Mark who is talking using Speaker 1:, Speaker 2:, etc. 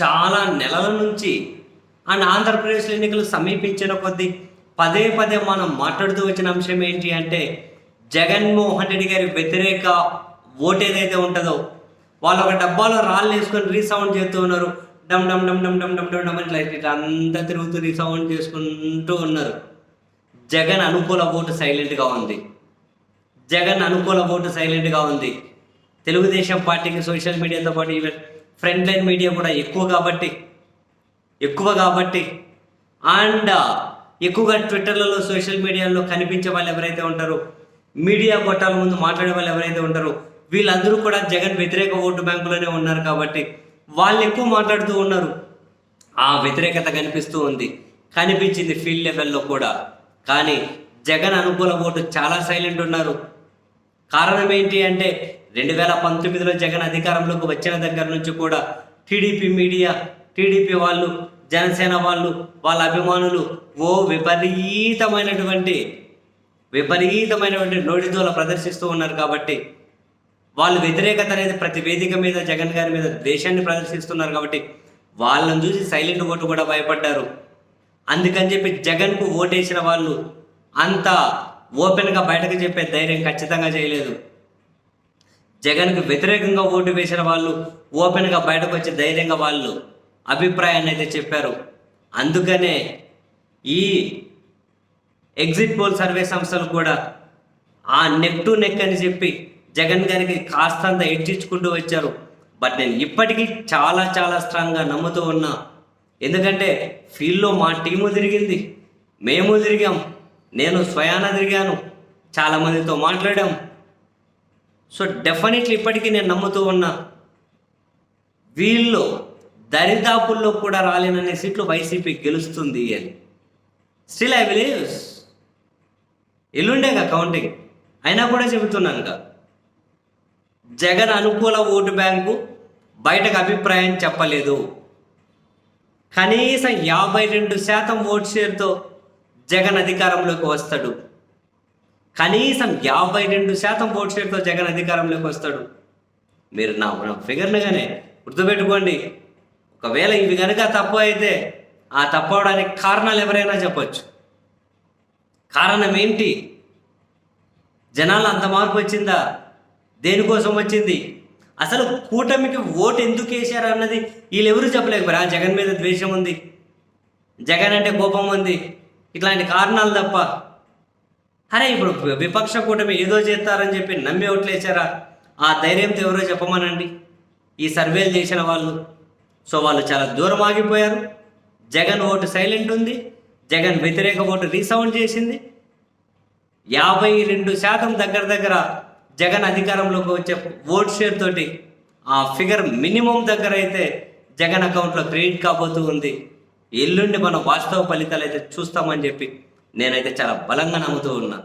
Speaker 1: చాలా నెలల నుంచి అండ్ ఆంధ్రప్రదేశ్ ఎన్నికలు సమీపించిన కొద్దీ పదే పదే మనం మాట్లాడుతూ వచ్చిన అంశం ఏంటి అంటే జగన్మోహన్ రెడ్డి గారి వ్యతిరేక ఓటు ఏదైతే ఉంటుందో వాళ్ళు ఒక డబ్బాలో రాళ్ళు వేసుకొని రీసౌండ్ చేస్తూ ఉన్నారు. డమ్ డమ్ డమ్ డమ్ డమ్ డమ్ డమ్ డమ్ అని ఇట్లా ఇట్లా అంతా తిరుగుతూ రీసౌండ్ చేసుకుంటూ ఉన్నారు. జగన్ అనుకూల ఓటు సైలెంట్గా ఉంది. జగన్ అనుకూల ఓటు సైలెంట్గా ఉంది. తెలుగుదేశం పార్టీకి సోషల్ మీడియాతో పాటు ఈవెంట్ ఫ్రంట్ లైన్ మీడియా కూడా ఎక్కువ కాబట్టి ఎక్కువ కాబట్టి. అండ్ ఎక్కువగా ట్విట్టర్లలో సోషల్ మీడియాలో కనిపించే వాళ్ళు ఎవరైతే ఉంటారో మీడియా కొట్టాల ముందు మాట్లాడే వాళ్ళు ఎవరైతే ఉంటారో వీళ్ళందరూ కూడా జగన్ వ్యతిరేక ఓటు బ్యాంకులోనే ఉన్నారు కాబట్టి వాళ్ళు ఎక్కువ మాట్లాడుతూ ఉన్నారు. ఆ వ్యతిరేకత కనిపిస్తూ ఉంది. కనిపించింది ఫీల్డ్ లెవెల్లో కూడా. కానీ జగన్ అనుకూల ఓటు చాలా సైలెంట్ ఉన్నారు. కారణం ఏంటి అంటే రెండు వేల పంతొమ్మిదిలో జగన్ అధికారంలోకి వచ్చిన దగ్గర నుంచి కూడా టీడీపీ మీడియా టీడీపీ వాళ్ళు జనసేన వాళ్ళు వాళ్ళ అభిమానులు ఓ విపరీతమైనటువంటి విపరీతమైనటువంటి నోటిదోల ప్రదర్శిస్తూ ఉన్నారు కాబట్టి వాళ్ళు వ్యతిరేకత అనేది ప్రతి వేదిక మీద జగన్ గారి మీద ద్వేషాన్ని ప్రదర్శిస్తున్నారు కాబట్టి వాళ్ళని చూసి సైలెంట్ ఓటు కూడా భయపడ్డారు. అందుకని చెప్పి జగన్కు ఓటేసిన వాళ్ళు అంత ఓపెన్గా బయటకు చెప్పే ధైర్యం ఖచ్చితంగా చేయలేదు. జగన్కు వ్యతిరేకంగా ఓటు వేసిన వాళ్ళు ఓపెన్గా బయటకు వచ్చి ధైర్యంగా వాళ్ళు అభిప్రాయాన్ని అయితే చెప్పారు. అందుకనే ఈ ఎగ్జిట్ పోల్ సర్వే సంస్థలు కూడా ఆ నెక్ టు నెక్ అని చెప్పి జగన్ గారికి కాస్తంత ఎడ్జించుకుంటూ వచ్చారు. బట్ నేను ఇప్పటికీ చాలా చాలా స్ట్రాంగ్గా నమ్ముతూ ఉన్నా. ఎందుకంటే ఫీల్డ్లో మా టీము తిరిగింది. మేము తిరిగాం. నేను స్వయాన తిరిగాను. చాలామందితో మాట్లాడాం. సో డెఫినెట్లీ ఇప్పటికీ నేను నమ్ముతూ ఉన్నా వీళ్ళు దరిదాపుల్లో కూడా రాలేననే సీట్లు వైసీపీ గెలుస్తుంది అని. స్టిల్ ఐ బిలీవ్స్ ఎల్లుండేగా కౌంటింగ్ అయినా కూడా చెబుతున్నాను ఇంకా. జగన్ అనుకూల ఓటు బ్యాంకు బయటకు అభిప్రాయం చెప్పలేదు. కనీసం యాభై రెండు శాతం ఓట్ షేర్తో జగన్ అధికారంలోకి వస్తాడు. కనీసం యాభై రెండు శాతం ఓట్ షేర్తో జగన్ అధికారంలోకి వస్తాడు. మీరు నా ఫిగర్ని కానీ గుర్తుపెట్టుకోండి. ఒకవేళ ఇవి కనుక తప్పు అయితే ఆ తప్పు అవడానికి కారణాలు ఎవరైనా చెప్పచ్చు. కారణం ఏంటి? జనాలు అంత మార్పు వచ్చిందా? దేనికోసం వచ్చింది? అసలు కూటమికి ఓటు ఎందుకు వేశారు అన్నది వీళ్ళు ఎవరు చెప్పలేకపోయారు ఆ జగన్ మీద ద్వేషం ఉంది. జగన్ అంటే కోపం ఉంది. ఇట్లాంటి కారణాలు తప్ప అరే ఇప్పుడు విపక్ష కూటమి ఏదో చేస్తారని చెప్పి నమ్మి ఓట్లేసారా ఆ ధైర్యంతో ఎవరో చెప్పమనండి. ఈ సర్వేలు చేసిన వాళ్ళు. సో వాళ్ళు చాలా దూరం ఆగిపోయారు. జగన్ ఓటు సైలెంట్ ఉంది. జగన్ వ్యతిరేక ఓటు రీసౌండ్ చేసింది. యాభై రెండు శాతం దగ్గర దగ్గర జగన్ అధికారంలోకి వచ్చే ఓట్ షేర్ తోటి ఆ ఫిగర్ మినిమం దగ్గర అయితే జగన్ అకౌంట్లో క్రెడిట్ కాబోతూ ఉంది. ఎల్లుండి మనం వాస్తవ ఫలితాలు అయితే చూస్తామని చెప్పి నేనైతే చాలా బలంగా నమ్ముతూ ఉన్నా.